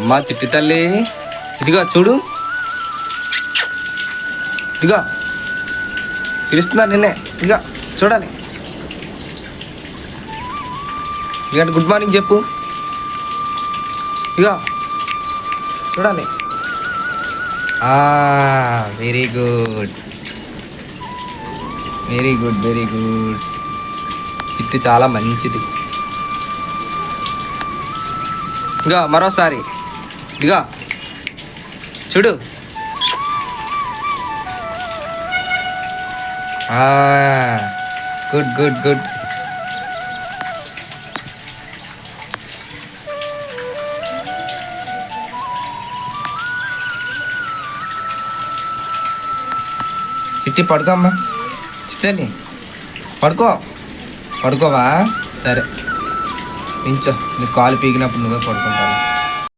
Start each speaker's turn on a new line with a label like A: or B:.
A: అమ్మా చిట్టి తల్లి. ఇదిగో చూడు. ఇదిగో. పిలుస్తున్నా నిన్నే. ఇదిగో చూడాలి. ఇక గుడ్ మార్నింగ్ చెప్పు. ఇగో చూడాలి. Very good. Very good very good. చిట్టి చాలా మంచిది. ఇంకా మరోసారి. ఇదిగో. చూడు. Good good good. చిట్టి పడుకో అమ్మా. చిట్టి పడుకో. పడుకోవా? సరే. నించో నీ కాలు పీకినప్పుడు నువ్వే పడుకుంటావు?